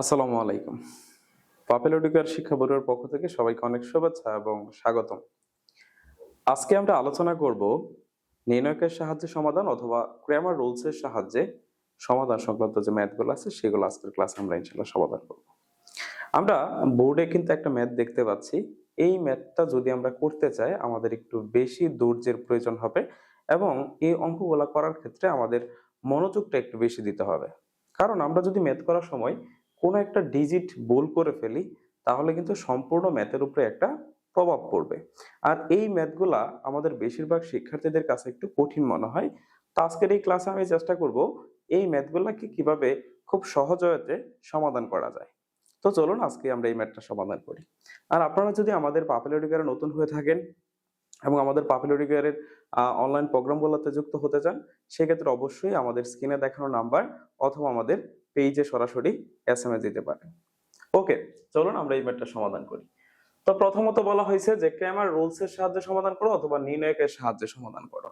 আসসালামু আলাইকুম। পাপেল পাপেলোডিকার শিক্ষা বোর্ডের পক্ষ থেকে সবাইকে অনেক শুভেচ্ছা এবং স্বাগতম। আজকে আমরা আলোচনা করব নির্ণয়কের সাহায্যে সমাধান অথবা ক্র্যামার রুলসের সাহায্যে সমাধান সংক্রান্ত যে ম্যাথগুলো আছে, সেগুলো আজকের ক্লাসে আমরা ইনশাল্লাহ সমাধান করব। আমরা বোর্ডে কিন্তু একটা ম্যাথ দেখতে পাচ্ছি। এই ম্যাথটা যদি আমরা করতে চাই, আমাদের একটু বেশি ধৈর্যের প্রয়োজন হবে এবং এই অঙ্কগুলো করার ক্ষেত্রে আমাদের মনোযোগটা একটু বেশি দিতে হবে। কারণ আমরা যদি ম্যাথ করার সময় কোনো একটা ডিজিট ভুল করে ফেলি, তাহলে কিন্তু সম্পূর্ণ ম্যাথের উপরে একটা প্রভাব পড়বে। আর এই ম্যাথগুলা আমাদের বেশিরভাগ শিক্ষার্থীদের কাছে একটু কঠিন মনে হয়। তো আজকের এই ক্লাসে আমি চেষ্টা করব এই ম্যাথগুলাকে কীভাবে খুব সহজতে সমাধান করা যায়। তো চলুন আজকে আমরা এই ম্যাথটা সমাধান করি। আর আপনারা যদি আমাদের পাপুলারিকারে নতুন হয়ে থাকেন এবং আমাদের পাপুলারিকারের অনলাইন প্রোগ্রামগুলোতে যুক্ত হতে চান, সেক্ষেত্রে অবশ্যই আমাদের স্ক্রিনে দেখানো নাম্বার অথবা আমাদের পেজে সরাসরি এস এম এস দিতে পারেন। ওকে, চলুন আমরা এই ম্যাথটা সমাধান করি। তো প্রথমত বলা হয়েছে যে ক্র্যামার রুলস এর সাহায্যে সমাধান করো অথবা নির্ণায়কের সাহায্যে সমাধান করো।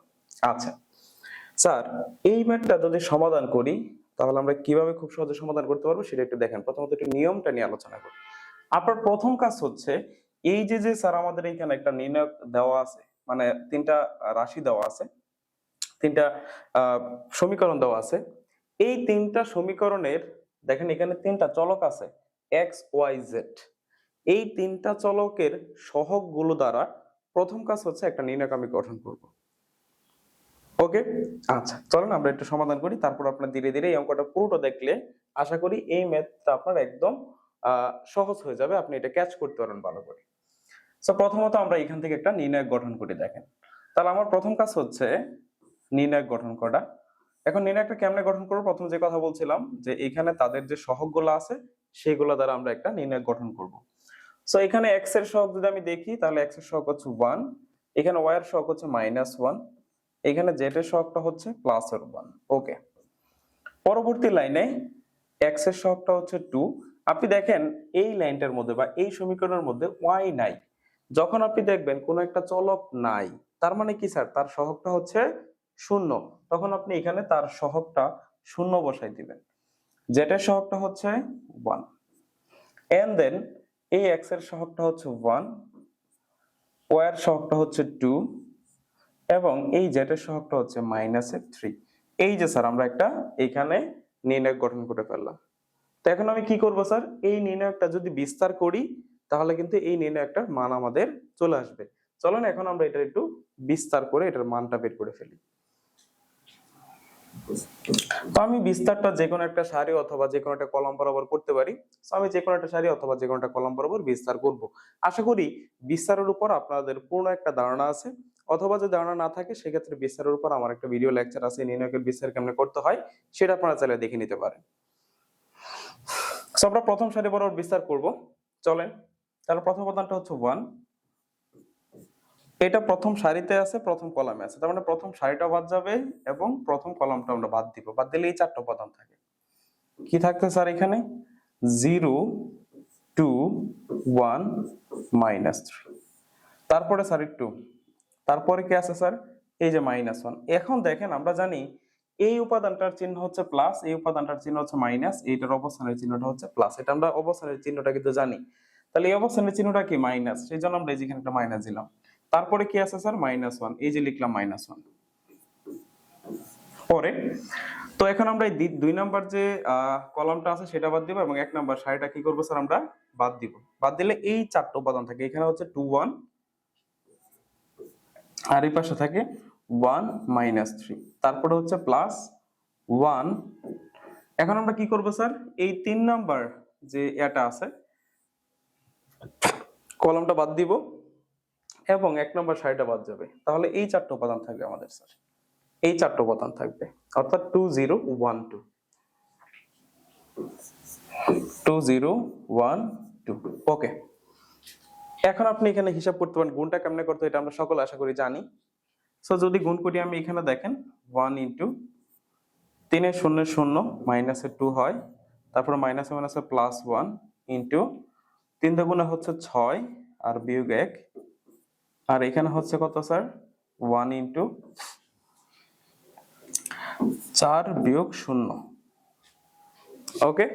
আচ্ছা স্যার, এই ম্যাথটা যদি সমাধান করি, তাহলে আমরা কীভাবে খুব সহজে সমাধান করতে পারব সেটা একটু দেখেন। প্রথমত একটু নিয়মটা নিয়ে আলোচনা করি। আপনার প্রথম কাজ হচ্ছে, এই যে যে স্যার আমাদের এখানে একটা নির্ণায়ক দেওয়া আছে মানে তিনটা রাশি দেওয়া আছে, তিনটা সমীকরণ দেওয়া আছে এই তিনটা সমীকরণের, দেখেন এখানে তিনটা চলক আছে এক্স ওয়াই জেড এই তিনটা চলকের সহগগুলো দ্বারা প্রথম কাজ হচ্ছে একটা নির্ণায়ক আমি গঠন করব। ওকে আচ্ছা চলেন আমরা একটু সমাধান করি, তারপর আপনার ধীরে ধীরে এই অঙ্কটা পুরোটা দেখলে আশা করি এই ম্যাথটা আপনার একদম সহজ হয়ে যাবে, আপনি এটা ক্যাচ করতে পারবেন ভালো করে। তো প্রথমত আমরা এখান থেকে একটা নির্ণায়ক গঠন করে, দেখেন। তাহলে আমার প্রথম কাজ হচ্ছে নির্ণায়ক গঠন করা। এখন নির্ণায়কটা কেমনে গঠন করব। প্রথম যে কথা বলছিলাম, যে এখানে তাদের যে সহগগুলো আছে, সেইগুলো দ্বারা আমরা একটা নির্ণয় গঠন করব। সো এখানে এক্সের সহগ যদি আমি দেখি, তাহলে এক্সের সহগ হচ্ছে ওয়ান এখানে ওয়াই এর সহগ হচ্ছে মাইনাস ওয়ান এখানে জেড এর সহগটা হচ্ছে প্লাস এর ওয়ান ওকে পরবর্তী লাইনে এক্সের সহগটা হচ্ছে টু আপনি দেখেন এই লাইনটার মধ্যে বা এই সমীকরণের মধ্যে ওয়াই নাই। যখন আপনি দেখবেন কোনো একটা চলক নাই, তার মানে কি স্যার তার সহগটা হচ্ছে শূন্য, তখন আপনি এখানে তার সহগটা শূন্য বসাই দিবেন। জেটের সহগটা হচ্ছে ওয়ান এন্ড দেন এই এক্সের সহগটা হচ্ছে ওয়ান ওয়াই এর সহগটা হচ্ছে টু এবং এই জেটের সহগটা হচ্ছে মাইনাস এর থ্রি এই যে স্যার, আমরা একটা এখানে নির্ণয় গঠন করে ফেললাম। তো এখন আমি কি করব স্যার? এই নির্ণয়টা যদি বিস্তার করি, তাহলে কিন্তু এই নির্ণায়কটার মান আমাদের চলে আসবে। চলেন এখন আমরা এটা একটু বিস্তার করে এটার মানটা বের করে ফেলি। তো আমি বিস্তারটা যে কোনো একটা সারি অথবা যে কোনো একটা কলম বরাবর করতে পারি। তো আমি যে কোনো একটা সারি অথবা যে কোনো একটা কলম বরাবর বিস্তার করব। আশা করি বিস্তারের উপর আপনাদের পূর্ণ একটা ধারণা আছে। অথবা যদি ধারণা না থাকে, সেক্ষেত্রে বিস্তারের উপর আমার একটা ভিডিও লেকচার আছে নির্ণয়কের বিস্তার কেমনে করতে হয়, সেটা আপনারা চাইলে দেখে নিতে পারেন। আমরা প্রথম সারি বরাবর বিস্তার করব। চলেন, তাহলে প্রথম উপাদানটা হচ্ছে ওয়ান এটা প্রথম সারিতে আছে, প্রথম কলামে আছে। তার মানে প্রথম সারিটা বাদ যাবে এবং প্রথম কলামটা আমরা বাদ দিব। বাদ দিলে এই চারটা উপাদান থাকে। কি থাকতে স্যার এখানে? Zero, two, one, minus three. তারপরে স্যার একটু। তারপরে কি আছে স্যার? এই যে মাইনাস ওয়ান। এখন দেখেন আমরা জানি এই উপাদানটার চিহ্ন হচ্ছে প্লাস, এই উপাদানটার চিহ্ন হচ্ছে মাইনাস, এইটার অবস্থানের চিহ্নটা হচ্ছে প্লাস। এটা আমরা অবস্থানের চিহ্নটা কিন্তু জানি। তাহলে এই অবস্থানের চিহ্নটা কি? মাইনাস। সেই জন্য আমরা এই যেখানে একটা মাইনাস দিলাম। তারপরে কি আছে স্যার? মাইনাস ওয়ান এই যে লিখলাম মাইনাস ওয়ান পরে? তো এখন আমরা এই দুই নাম্বার যে কলামটা আছে সেটা বাদ দিব এবং এক নাম্বার সারিটা কি করব স্যার আমরা? বাদ দিব। বাদ দিলে এই চারটা উপাদান থাকে। এখানে হচ্ছে টু ওয়ান আর এই পাশে থাকে ওয়ান মাইনাস থ্রি তারপরে হচ্ছে প্লাস ওয়ান এখন আমরা কি করব স্যার? এই তিন নাম্বার যে এটা আছে কলমটা বাদ দিব। এবং এক নম্বর সারিটা বাদ যাবে। তাহলে এই চারটা উপাদান থাকবে আমাদের, স্যার। এই চারটা উপাদান থাকবে। অর্থাৎ two zero one two. Two zero one two. Okay. এখন আপনি এখানে হিসাব করতে পারেন, গুণটা কেমনে করতে এটা আমরা সকল আশা করি জানি। সো যদি গুণ করি আমি এখানে দেখেন ওয়ান ইন্টু তিনের শূন্য শূন্য মাইনাসে টু হয়, তারপর মাইনাসে মাইনাসে প্লাস ওয়ান ইন্টু তিন দুগুণে হচ্ছে ছয়, আর বিয়োগ এক আর এখানে হচ্ছে কত, স্যার? ওয়ান ইন্টু চার বিয়োগ শূন্য। ওকে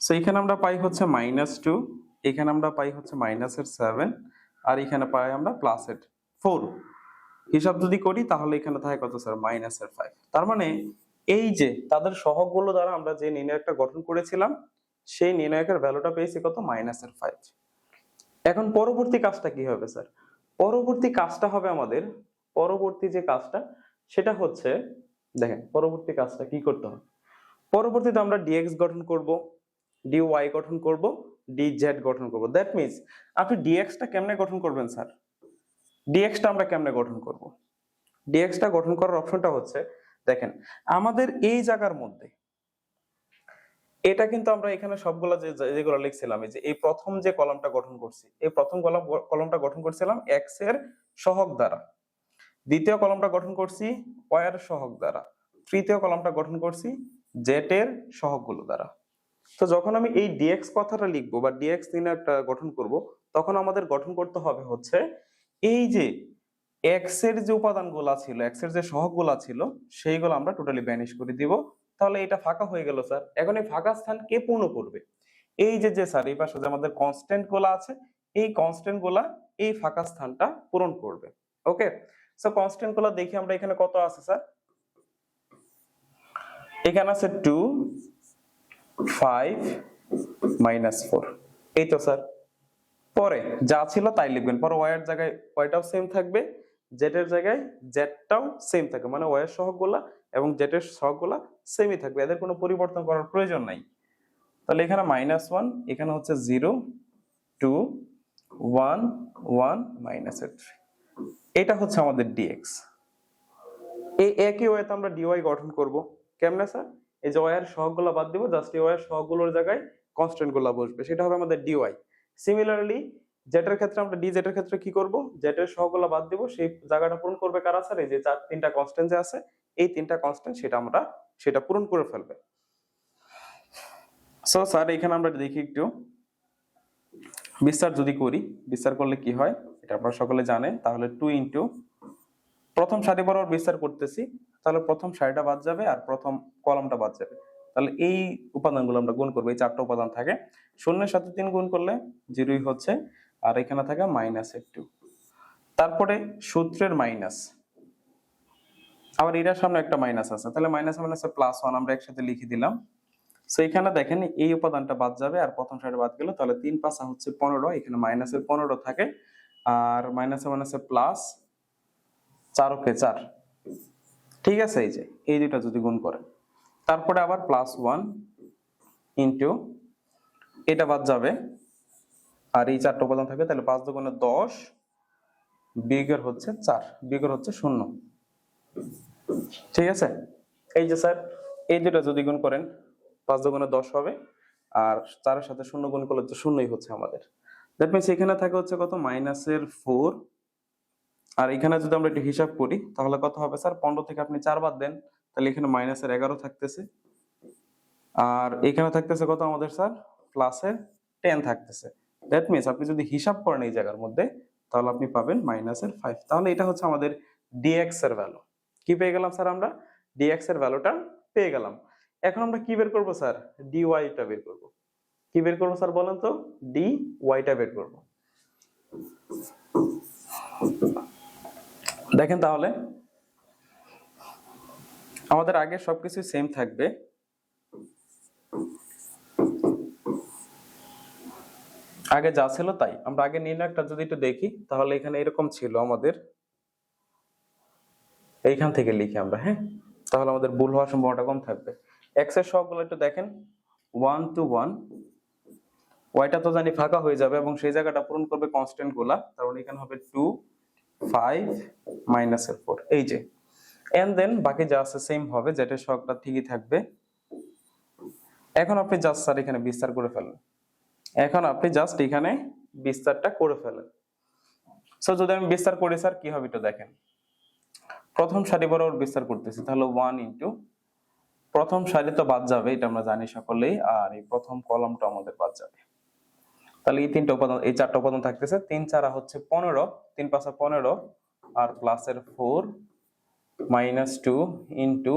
সো এখানে আমরা পাই হচ্ছে মাইনাস টু এখানে আমরা পাই হচ্ছে মাইনাসের সেভেন আর এখানে পাই আমরা প্লাসের ফোর হিসাব যদি করি, তাহলে এখানে থাকে কত, স্যার? মাইনাসের ফাইভ তার মানে এই যে তাদের সহগগুলো দ্বারা আমরা যে নির্ণায়কটা গঠন করেছিলাম, সেই নির্ণয়কের ভ্যালুটা পেয়েছি কত? মাইনাসের ফাইভ এখন পরবর্তী কাজটা কি হবে, স্যার? পরবর্তী কাজটা হবে আমাদের, পরবর্তী যে কাজটা, সেটা হচ্ছে, দেখেন, পরবর্তী কাজটা কি করতে হবে? পরবর্তীতে আমরা ডিএক্স গঠন করব ডিওয়াই গঠন করব ডিজেড গঠন করব। দ্যাট মিন্স আপনি ডিএক্সটা কেমনে গঠন করবেন, স্যার? ডিএক্সটা আমরা কেমনে গঠন করব? ডিএক্সটা গঠন করার অপশনটা হচ্ছে, দেখেন, আমাদের এই জায়গার মধ্যে এটা কিন্তু আমরা এখানে সবগুলা যে যেগুলো লিখছিলাম, এই যে এই প্রথম যে কলামটা গঠন করছি, এই প্রথম কলাম কলমটা গঠন করছিলাম এক্সের সহগ দ্বারা। দ্বিতীয় কলমটা গঠন করছি ওয়াই এর সহগ দ্বারা। তৃতীয় কলমটা গঠন করছি জেড এর সহগগুলো দ্বারা। তো যখন আমি এই ডিএক্স কথাটা লিখব বা ডিএক্স একটা গঠন করব, তখন আমাদের গঠন করতে হবে হচ্ছে এই যে এক্সের যে উপাদানগুলা ছিল এক্সের যে সহগগুলা ছিল, সেইগুলো আমরা টোটালি ব্যানিশ করে দিব। তাহলে এটা ফাঁকা হয়ে গেল, স্যার। এখন এই ফাঁকা স্থান কে পূর্ণ করবে? এই যে যে, স্যার, এই পাশে যে আমাদের কনস্ট্যান্টগুলা আছে, এই কনস্ট্যান্টগুলা এই ফাঁকা স্থানটা পূরণ করবে। ওকে সো কনস্ট্যান্টগুলা দেখি আমরা এখানে কত আছে, স্যার? এখানে আছে টু ফাইভ মাইনাস ফোর এই তো, স্যার। পরে যা ছিল তাই লিখবেন। পরে ওয়াই এর জায়গায় ওয়াইটাও সেম থাকবে জেড এর জায়গায় জেডটাও সেম থাকবে। মানে ওয়াই এর সহগগুলা এবং এর সহগগুলা সেমই থাকবে, এদের কোনো পরিবর্তন করার প্রয়োজন নাই। তাহলে এখানে মাইনাস ওয়ান এখানে হচ্ছে zero two one one minus three এটা হচ্ছে আমাদের ডিএক্স এই একই ওয়েতে আমরা ডিওয়াই গঠন করব। কেমনে স্যার এই যে ওয়াই এর সহগগুলো বাদ দিব জাস্ট এই ওয়াই এর সহগগুলোর জায়গায় কনস্ট্যান্টগুলো বসবে, সেটা হবে আমাদের ডিওয়াই সিমিলারলি জেটের ক্ষেত্রে আমরা ডি জেটের ক্ষেত্রে কি করব? জেটের সহগুলো বাদ দিব। সেই জায়গাটা পূরণ করবে কারা স্যার এই যে চার, তিনটা কনস্ট্যান্ট যে আছে, এই তিনটা কনস্ট্যান্ট সেটা আমরা, সেটা পূরণ করে ফেলবে। সো স্যার এখানে আমরা দেখি একটু। বিস্তার যদি করি, বিস্তার করলে কি হয়? এটা আপনারা সকলে জানেন। তাহলে টু ইন্টু প্রথম সারি বরাবর বিস্তার করতেছি। তাহলে প্রথম সারিটা বাদ যাবে আর প্রথম কলমটা বাদ যাবে। তাহলে এই উপাদানগুলো আমরা গুণ করব। এই চারটা উপাদান থাকে। শূন্যের সাথে তিন গুণ করলে, জিরোই হচ্ছে। আর এখানে থাকে মাইনাস টু তারপরে সূত্রের মাইনাস আবার এটার সামনে একটা মাইনাস আছে। তাহলে মাইনাস মাইনাস প্লাস ওয়ান আমরা একসাথে লিখে দিলাম। সো এখানে দেখেন এই উপাদানটা বাদ যাবে আর প্রথম সাইডে বাদ গেল। তাহলে তিন পাঁচা হচ্ছে পনেরো, এখানে মাইনাসের পনেরো থাকে। আর মাইনাসে মাইনাসে প্লাস চার ওকে চার। ঠিক আছে, এই যে, এই দুইটা যদি গুণ করেন। তারপরে আবার প্লাস ওয়ান ইন্টু এটা বাদ যাবে। আর এই চারটা উপাদান থাকবে, তাহলে পাঁচ দুগুণে দশ বিগের হচ্ছে চার বিগের হচ্ছে শূন্য। ঠিক আছে? এই যে স্যার, এই দুটা যদি গুণ করেন, পাঁচ দুগুণে দশ হবে, আর চারের সাথে শূন্য গুণ করলে তো শূন্যই হচ্ছে আমাদের। দ্যাট মিনস এখানে থাকে হচ্ছে কত? মাইনাসের ফোর। আর এখানে যদি আমরা একটু হিসাব করি, তাহলে কত হবে স্যার? পনেরো থেকে আপনি চার বাদ দেন, তাহলে এখানে মাইনাসের এগারো থাকতেছে। আর এখানে থাকতেছে কত আমাদের স্যার? প্লাসের টেন থাকতেছে। দ্যাট মিনস আপনি যদি হিসাব করেন এই জায়গার মধ্যে, তাহলে আপনি পাবেন মাইনাসের ফাইভ তাহলে এটা হচ্ছে আমাদের ডিএক্স এর ভ্যালু কি পেয়ে গেলাম স্যার আমরা? ডিএক্স এর ভ্যালুটা পেয়ে গেলাম। এখন আমরা কি বের করব স্যার? ডি ওয়াইটা বের করব। কি বের করব স্যার বলেন তো? ডি ওয়াইটা বের করব। দেখেন তাহলে, আমাদের আগে সবকিছু সেম থাকবে। আগে যা ছিল তাই। আমরা আগে নির্ণয়টা যদি একটু দেখি, তাহলে এখানে এরকম ছিল আমাদের। এইখান থেকে লিখি আমরা হ্যাঁ? তাহলে আমাদের ভুল হওয়ার সম্ভাবনাটা কম থাকবে। এক্সের সবগুলো একটু দেখেন। ওয়ান টু ওয়ান ওয়াইটা তো জানি ফাঁকা হয়ে যাবে এবং সেই জায়গাটা পূরণ করবে কনস্ট্যান্টগুলা। তার মানে এখানে হবে টু ফাইভ মাইনাস এর ফোর এই যে। এন্ড দেন বাকি যা আছে সেম হবে যেটা শখটা ঠিকই থাকবে। এখন আপনি জাস্ট স্যার এখানে বিস্তার করে ফেলেন। এখন আপনি জাস্ট এখানে বিস্তারটা করে ফেলেন। সো যদি আমি বিস্তার করি স্যার কি হবে একটু দেখেন। প্রথম সারি বরাবর বিস্তার করতেছি, তাহলে ওয়ান ইন্টু প্রথম সারি তো বাদ যাবে, এটা আমরা জানি সকলেই, আর এই প্রথম কলমটা আমাদের বাদ যাবে। তাহলে এই তিনটা উপাদান, এই চারটা উপাদান থাকতেছে, তিন চারা হচ্ছে পনেরো, তিন পাঁচা পনেরো, আর প্লাসের ফোর মাইনাস টু ইন্টু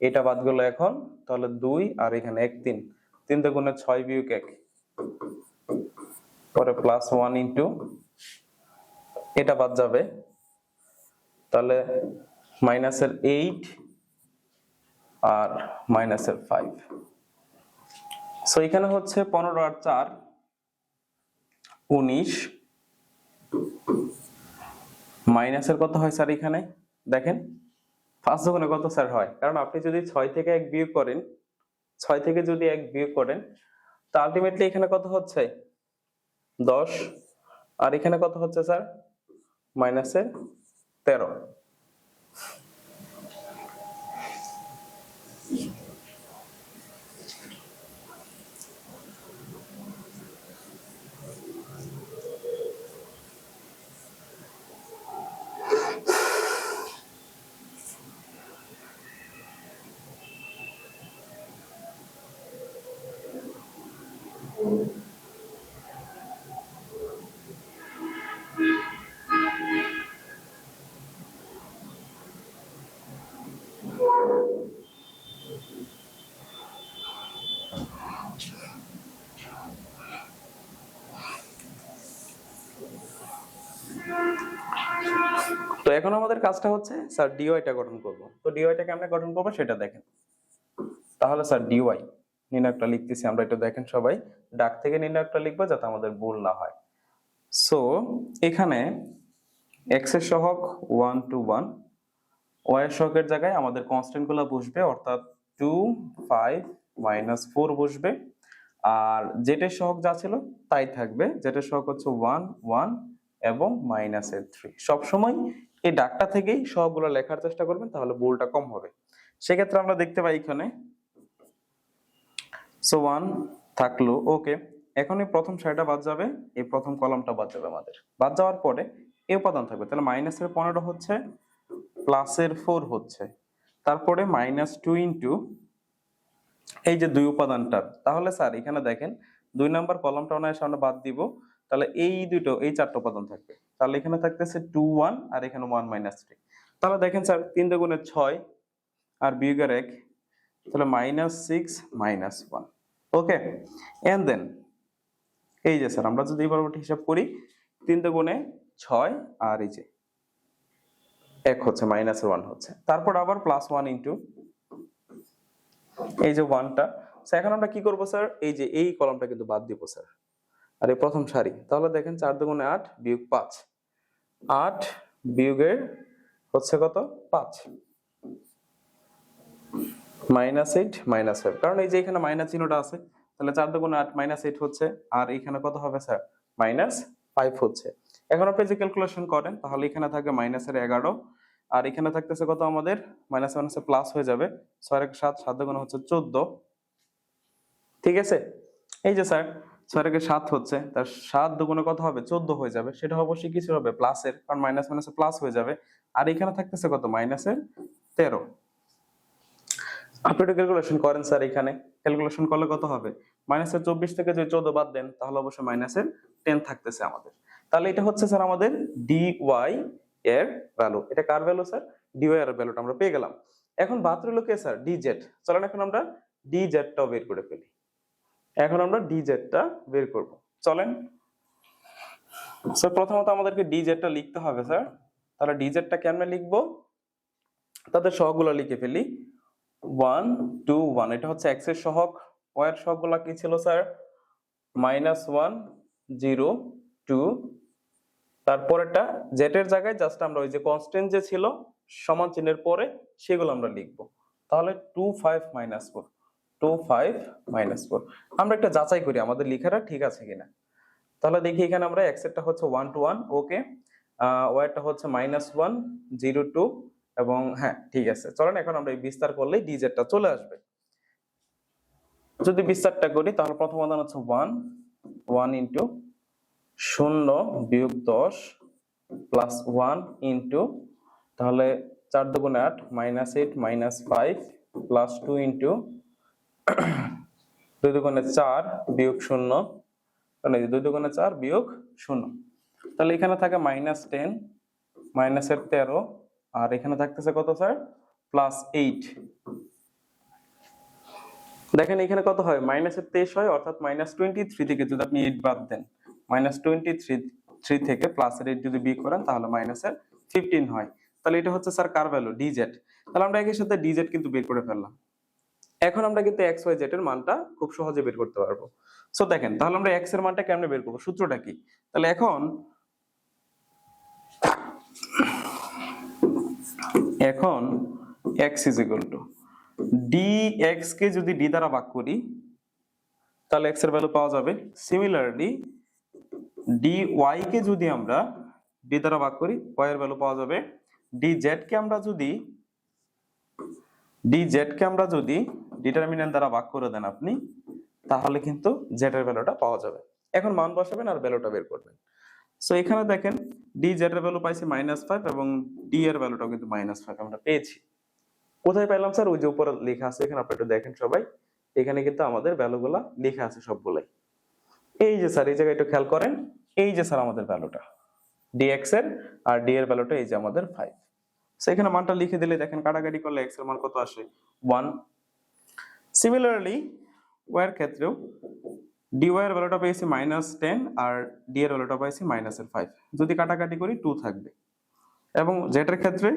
এটা বাদ গেল এখন, তাহলে দুই, আর এখানে এক তিন। তিন দুগুণে ছয় বিয়োগ এক। পরে প্লাস ওয়ান ইন্টু এটা বাদ যাবে। তাহলে মাইনাসের এইট আর মাইনাসের ফাইভ সো এখানে হচ্ছে পনেরো আর চার, উনিশ। মাইনাসের কত হয় স্যার এখানে? দেখেন পাঁচ দোকানে কত স্যার হয়? কারণ আপনি যদি ছয় থেকে এক বিয়োগ করেন, ছয় থেকে যদি এক বিয়োগ করেন তা আলটিমেটলি এখানে কত হচ্ছে? দশ। আর এখানে কত হচ্ছে স্যার মাইনাসের তেরো। এখন আমাদের কাজটা হচ্ছে, স্যার ডিওয়াইটা গঠন করব। তো ডিওয়াইটা কেমনে গঠন করব, সেটা দেখেন। তাহলে স্যার ডিওয়াই নির্ণয়কটা লিখতেছি, আমরা এটা দেখেন সবাই। ডাক থেকে নির্ণয়কটা লিখব যাতে আমাদের ভুল না হয়। সো এখানে এক্সের সহগ ওয়ান টু ওয়ান ওয়াই এর সহগের জায়গায় আমাদের কনস্ট্যান্টগুলো বসবে, অর্থাৎ টু ফাইভ মাইনাস ফোর বসবে। আর জেটের সহগ যা ছিল, তাই থাকবে। জেটের সহগ হচ্ছে ওয়ান ওয়ান এবং মাইনাসের থ্রি সবসময় এই ডাকটা থেকেই সবগুলো লেখার চেষ্টা করবেন, তাহলে বোলটা কম হবে। সেক্ষেত্রে আমরা দেখতে পাই এখানে। সো ওয়ান থাকল ওকে এখন এই প্রথম সারিটা বাদ যাবে, এই প্রথম কলামটা বাদ যাবে আমাদের। বাদ যাওয়ার পরে এই উপাদান থাকবে, তাহলে মাইনাসের পনেরো হচ্ছে প্লাসের ফোর হচ্ছে। তারপরে মাইনাস টু ইন্টু এই যে দুই উপাদানটার, তাহলে স্যার এখানে দেখেন, দুই নাম্বার কলমটা অনায়াসে আমরা বাদ দিব। তাহলে এই দুটো, এই চারটা উপাদান থাকবে। তাহলে এখানে থাকতেছে টু ওয়ান আর এখানে ওয়ান মাইনাস থ্রি তাহলে দেখেন স্যার, তিন দুগুণে ছয় আর বিয়োগের এক, তাহলে minus six minus one okay and then এই যে স্যার, আমরা যদি এবার হিসাব করি, তিন দুগুণে ছয় আর এই যে এক হচ্ছে মাইনাস ওয়ান হচ্ছে। তারপর আবার প্লাস ওয়ান ইন্টু এই যে ওয়ানটা এখন আমরা কি করব স্যার? এই যে এই কলমটা কিন্তু বাদ দিব, স্যার। আর এই প্রথম সারি। তাহলে দেখেন চার দুগুণে আট বিয়োগ পাঁচ। আট বিয়োগের হচ্ছে কত? পাঁচ। Minus eight, minus five. কারণ এই যে এখানে মাইনাস চিহ্নটা আছে, তাহলে চার দুগুণে আট মাইনাস এইট হচ্ছে, আর এখানে কত হবে স্যার? মাইনাস ফাইভ হচ্ছে। এখন আপনি যে ক্যালকুলেশন করেন, তাহলে এখানে থাকবে মাইনাসের এগারো, আর এখানে থাকতেছে কত আমাদের? মাইনাস মাইনাসে প্লাস হয়ে যাবে। ছয় এক সাত সাত দুগুণে হচ্ছে চোদ্দ। ঠিক আছে? এই যে স্যার ছয় একে সাত হচ্ছে, তার সাত দুগুণে কত হবে? চোদ্দ হয়ে যাবে। সেটা অবশ্যই কিছু হবে প্লাসের কারণ মাইনাস মাইনাসে প্লাস হয়ে যাবে। আর এখানে থাকতেছে কত? মাইনাসের তেরো। আপনি একটু ক্যালকুলেশন করেন স্যার এখানে। ক্যালকুলেশন করলে কত হবে? মাইনাসের চব্বিশ থেকে যদি চোদ্দ বাদ দেন, তাহলে অবশ্যই মাইনাসের টেন থাকতেছে আমাদের। তাহলে এটা হচ্ছে স্যার আমাদের ডি ওয়াই এর ভ্যালু এটা কার ভ্যালু স্যার ডি ওয়াই এর ভ্যালুটা আমরা পেয়ে গেলাম। এখন বাদ রইল কে স্যার ডি জেড চলেন এখন আমরা ডি জেডটাও বের করে ফেলি। এখন আমরা ডি জেডটা বের করব। চলেন। স্যার, প্রথমত আমাদেরকে ডি জেডটা লিখতে হবে, স্যার। তাহলে ডি জেডটা কেমনে লিখব? তাদের সহগুলো লিখে ফেলি। ওয়ান, টু, ওয়ান, এটা হচ্ছে এক্সের সহগ। ওয়াই এর সহগুলো কি ছিল, sir? Minus one, zero, two. তারপরেটা জেটের জায়গায় জাস্ট আমরা ওই যে কনস্ট্যান্ট যে ছিল, সমান চিহ্নের পরে সেগুলো আমরা লিখব। তাহলে two, five, minus four. Two five minus four আমরা একটা যাচাই করি আমাদের লেখাটা ঠিক আছে কিনা। তাহলে দেখি এখানে আমরা এক্স এরটা হচ্ছে ওয়ান টু ওয়ান ওকে ওয়াইটা হচ্ছে মাইনাস ওয়ান জিরো টু এবং হ্যাঁ ঠিক আছে। চলেন এখন আমরা এই বিস্তার করলেই ডিজেটটা চলে আসবে। যদি বিস্তারটা করি, তাহলে প্রথম উদাহরণ হচ্ছে ওয়ান ওয়ান ইন্টু শূন্য বিয়োগ দশ প্লাস ওয়ান ইন্টু তাহলে চার দুগুণে আট minus eight minus five plus two into দুই দুগুণে চার বিয়োগ শূন্য। যে দুই দুগুণে চার বিয়োগ শূন্য। তাহলে এখানে থাকে মাইনাস টেন মাইনাসের তেরো, আর এখানে থাকতেছে কত স্যার প্লাস এইট দেখেন এখানে কত হয়? মাইনাসের তেইশ হয়, অর্থাৎ মাইনাস টোয়েন্টি থ্রি থেকে যদি আপনি এইট বাদ দেন মাইনাস টোয়েন্টি থ্রি থ্রি থেকে প্লাসের এইট যদি বি করেন, তাহলে মাইনাসের ফিফটিন হয়। তাহলে এটা হচ্ছে স্যার কার ভ্যালু ডিজেড তাহলে আমরা একই সাথে ডিজেড কিন্তু বের করে ফেললাম। এখন আমরা কিন্তু এক্স ওয়াই জেড এর মানটা খুব সহজে বের করতে পারব। সো দেখেন, তাহলে আমরা এক্সের মানটা কেমনে বের করব? সূত্রটা কি? তাহলে এখন এখন X is equal to D X কে যদি ডি দ্বারা ভাগ করি, তাহলে এক্সের ভ্যালু পাওয়া যাবে। সিমিলারলি ডি ওয়াই কে যদি আমরা ডি দ্বারা ভাগ করি ওয়াই এর ভ্যালু পাওয়া যাবে। ডি জেড কে আমরা যদি ডি জেড কে আমরা যদি ডিটারমিনেন্ট দ্বারা ভাগ করে দেন আপনি, তাহলে কিন্তু জেড এর ভ্যালুটা পাওয়া যাবে। এখন মান বসাবেন আর ভ্যালুটা বের করবেন। সো এখানে দেখেন ডি জেড এর ভ্যালু পাইছি মাইনাস ফাইভ এবং ডি এর ভ্যালুটাও কিন্তু মাইনাস ফাইভ আমরা পেয়েছি। কোথায় পাইলাম স্যার ওই যে উপরে লেখা আছে, এখানে আপনি একটু দেখেন সবাই। এখানে কিন্তু আমাদের ভ্যালুগুলা লেখা আছে সবগুলাই। এই যে স্যার এই জায়গায় একটু খেয়াল করেন। এই যে স্যার আমাদের ভ্যালুটা ডিএক্স এর আর ডি এর ভ্যালুটা এই যে আমাদের ফাইভ সো এখানে মানটা লিখে দিলে দেখেন কাটাকাটি করলে এক্সের মান কত আসে? ওয়ান সিমিলারলি ওয়ার ক্ষেত্রেও ডি ওয়াই এর ভ্যালুটা পেয়েছি মাইনাস টেন আর ডি এর ভ্যালুটা পাইছি মাইনাসের ফাইভ যদি কাটাকাটি করি টু থাকবে। এবং জেড এর ক্ষেত্রে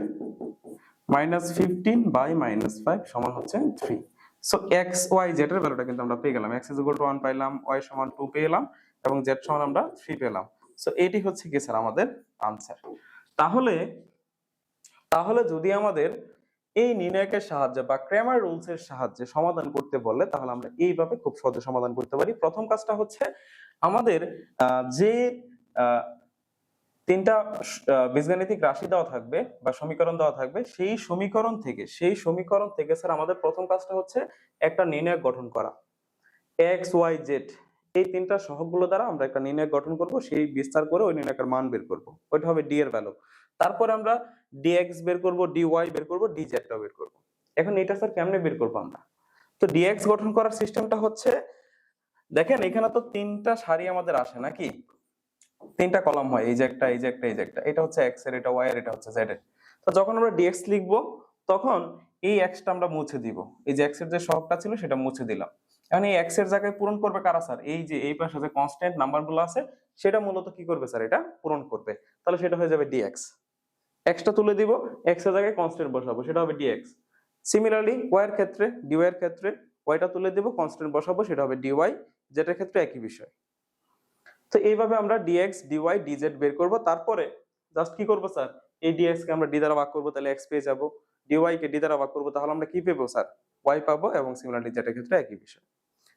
minus fifteen by minus five সমান হচ্ছে three so X Y Z এর ভ্যালুটা কিন্তু আমরা পেয়ে গেলাম। এক্স ইজ টু ওয়ান পাইলাম ওয়াই সমান টু পেলাম এবং জেড সমান আমরা থ্রি পেলাম। সো এটি হচ্ছে কি স্যার আমাদের আনসার তাহলে তাহলে যদি আমাদের এই নির্ণায়কের সাহায্যে বা ক্রেমার রুলস এর সাহায্যে সমাধান করতে বলে, তাহলে আমরা এইভাবে খুব সহজে সমাধান করতে পারি। প্রথম কাজটা হচ্ছে আমাদের যে তিনটা বীজগাণিতিক রাশি দেওয়া থাকবে বা সমীকরণ দেওয়া থাকবে, সেই সমীকরণ থেকে, সেই সমীকরণ থেকে, স্যার, আমাদের প্রথম কাজটা হচ্ছে একটা নির্ণায়ক গঠন করা। এক্স, ওয়াই, জেড, এই তিনটা সহগগুলো দ্বারা আমরা একটা নির্ণায়ক গঠন করব, সেই বিস্তার করে ওই নির্ণায়কের মান বের করব। ওইটা হবে ডি এর ভ্যালু তারপরে আমরা ডিএক্স বের করব ডিওয়াই বের করব ডিজেডটা বের করব। এখন এটা স্যার কেমনে বের করব আমরা? তো ডিএক্স গঠন করার সিস্টেমটা হচ্ছে, দেখেন এখানে তো তিনটা সারি আমাদের আসে নাকি? তিনটা কলাম হয়, এই যে একটা, এই যে একটা, এই যে একটা। এটা হচ্ছে এক্সের, এটা ওয়াই এর, এটা হচ্ছে জেড এর। তো যখন আমরা ডিএক্স লিখব, তখন এই এক্সটা আমরা মুছে দিব। এই যে এক্সের যে সহগটা ছিল, সেটা মুছে দিলাম। এখন এই এক্সের জায়গায় পূরণ করবে কারা স্যার এই যে, এই পাশে যে কনস্ট্যান্ট নাম্বারগুলো আছে, সেটা মূলত কি করবে স্যার এটা? পূরণ করবে। তাহলে সেটা হয়ে যাবে ডিএক্স এক্সটা তুলে দিব এক্সের জায়গায় কনস্ট্যান্ট বসাবো, সেটা হবে ডিএক্স সিমিলারলি ওয়াই এর ক্ষেত্রে ডিওয়াই এর ক্ষেত্রে ওয়াইটা তুলে দিব কনস্ট্যান্ট বসাবো, সেটা হবে ডিওয়াই যেটার ক্ষেত্রে একই বিষয়। তো এইভাবে আমরা ডিএক্স ডিওয়াই ডিজেড বের করব। তারপরে জাস্ট কি করব স্যার? এই ডিএক্স কে আমরা ডি দ্বারা ভাগ করব, তাহলে এক্স পেয়ে যাব। ডিওয়াই কে ডি দ্বারা ভাগ করব, তাহলে আমরা কি পেবো স্যার? ওয়াই পাবো এবং সিমিলারলি যেটার ক্ষেত্রে একই বিষয়।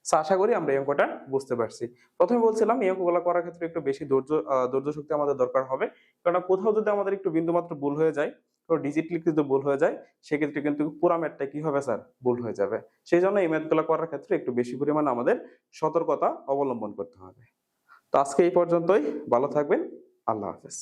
So, আশা করি আমরা এই অঙ্কটা বুঝতে পারছি। প্রথমে বলছিলাম এই অঙ্কগুলো করার ক্ষেত্রে একটু বেশি ধৈর্য ধৈর্য শক্তি আমাদের দরকার হবে। কারণ কোথাও যদি আমাদের একটু বিন্দুমাত্র ভুল হয়ে যায় তো ডিজিট লিখতে যদি ভুল হয়ে যায় সেক্ষেত্রে কিন্তু পুরা ম্যাথটা কি হবে স্যার? ভুল হয়ে যাবে। সেই জন্য এই ম্যাথগুলো করার ক্ষেত্রে একটু বেশি পরিমাণে আমাদের সতর্কতা অবলম্বন করতে হবে। তো আজকে এই পর্যন্তই। ভালো থাকবেন। আল্লাহ হাফেজ।